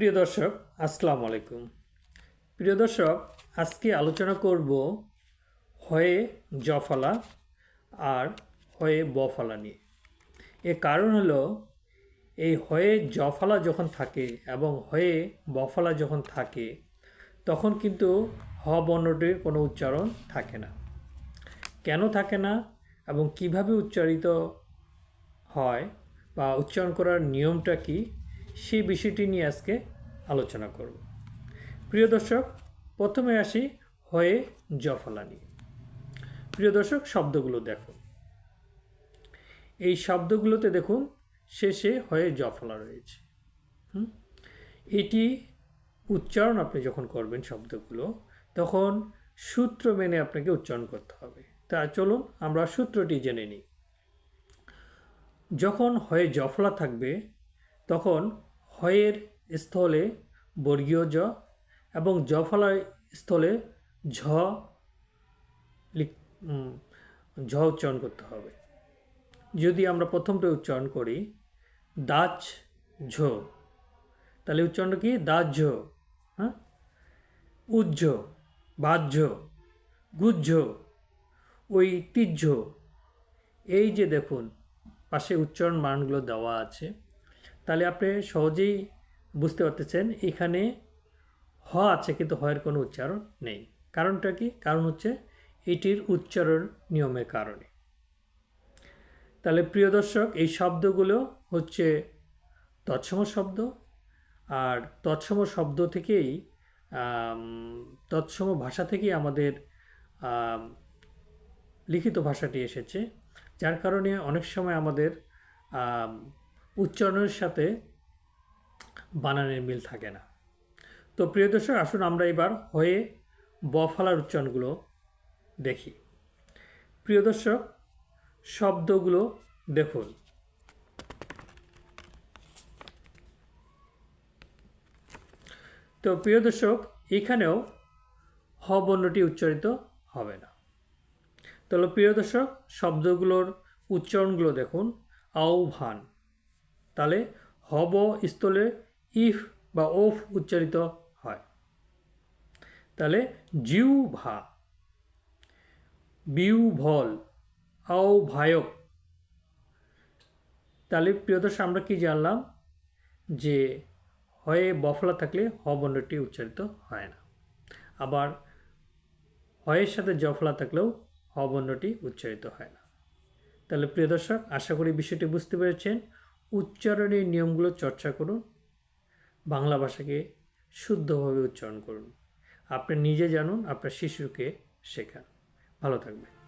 প্রিয় দর্শক, আসসালামু আলাইকুম। প্রিয় দর্শক, আজকে আলোচনা করব হয়ে জফলা আর হয়ে বফলা নিয়ে। এর কারণ হলো, এই হয়ে জফলা যখন থাকে এবং হয়ে বফলা যখন থাকে, তখন কিন্তু হ বর্ণটির কোনো উচ্চারণ থাকে না। কেন থাকে না এবং কীভাবে উচ্চারিত হয় বা উচ্চারণ করার নিয়মটা কি সেই বিষয়টি নিয়ে আজকে আলোচনা করব। প্রিয় দর্শক, প্রথমে আসি হয়ে জফলা নিয়ে প্রিয় দর্শক, শব্দগুলো দেখুন। এই শব্দগুলোতে দেখুন, শেষে হয়ে জফলা রয়েছে? এটি উচ্চারণ আপনি যখন করবেন শব্দগুলো, তখন সূত্র মেনে আপনাকে উচ্চারণ করতে হবে। তা চলুন, আমরা সূত্রটি জেনে নিই। যখন হয়ে জফলা থাকবে, তখন হয়ের স্থলে বর্গীয় জ এবং জফলার স্থলে ঝ ঝ উচ্চারণ করতে হবে। যদি আমরা প্রথমটা উচ্চারণ করি, দাচ ঝ, তাহলে উচ্চারণটা কি? ঝ হ্যাঁ? উজ্জ বাহ্য গুজ্জ ঐতিহ্য এই যে দেখুন, পাশে উচ্চারণ মানগুলো দেওয়া আছে। তাহলে আপনি সহজেই বুঝতে পারতেছেন এখানে হ আছে কিন্তু হয়ের কোনো উচ্চারণ নেই। কারণটা কি? কারণ হচ্ছে এটির উচ্চারণ নিয়মের কারণে। তাহলে প্রিয় দর্শক এই শব্দগুলো হচ্ছে তৎসম শব্দ আর তৎসম শব্দ থেকেই তৎসম ভাষা থেকেই আমাদের লিখিত ভাষাটি এসেছে। যার কারণে অনেক সময় আমাদের আম, উচ্চারণের সাথে বানানের মিল থাকে না। তো প্রিয় দর্শক, আসুন আমরা এবার হয়ে ব বফালার উচ্চারণগুলো দেখি। প্রিয় দর্শক, শব্দগুলো দেখুন। তো প্রিয় দর্শক, এখানেও হ বর্ণটি উচ্চারিত হবে না। তাহলে প্রিয় দর্শক, শব্দগুলোর উচ্চারণগুলো দেখুন। আহ্বান। তাহলে হব স্থলে ইফ বা ওফ উচ্চারিত হয়। তাহলে জিউ ভা বিউ ভল আহ্বায়ক। তাহলে প্রিয় দর্শক, আমরা কি জানলাম? যে হয়ে বফলা থাকলে হ বর্ণটি উচ্চারিত হয় না। আবার হয়ের সাথে জফলা থাকলেও হ বর্ণটি উচ্চারিত হয় না। তাহলে প্রিয় দর্শক, আশা করি বিষয়টি বুঝতে পেরেছেন। উচ্চারণের নিয়মগুলো চর্চা করুন। বাংলা ভাষাকে শুদ্ধভাবে উচ্চারণ করুন। আপনি নিজে জানুন, আপনার শিশুকে শেখান। ভালো থাকবেন।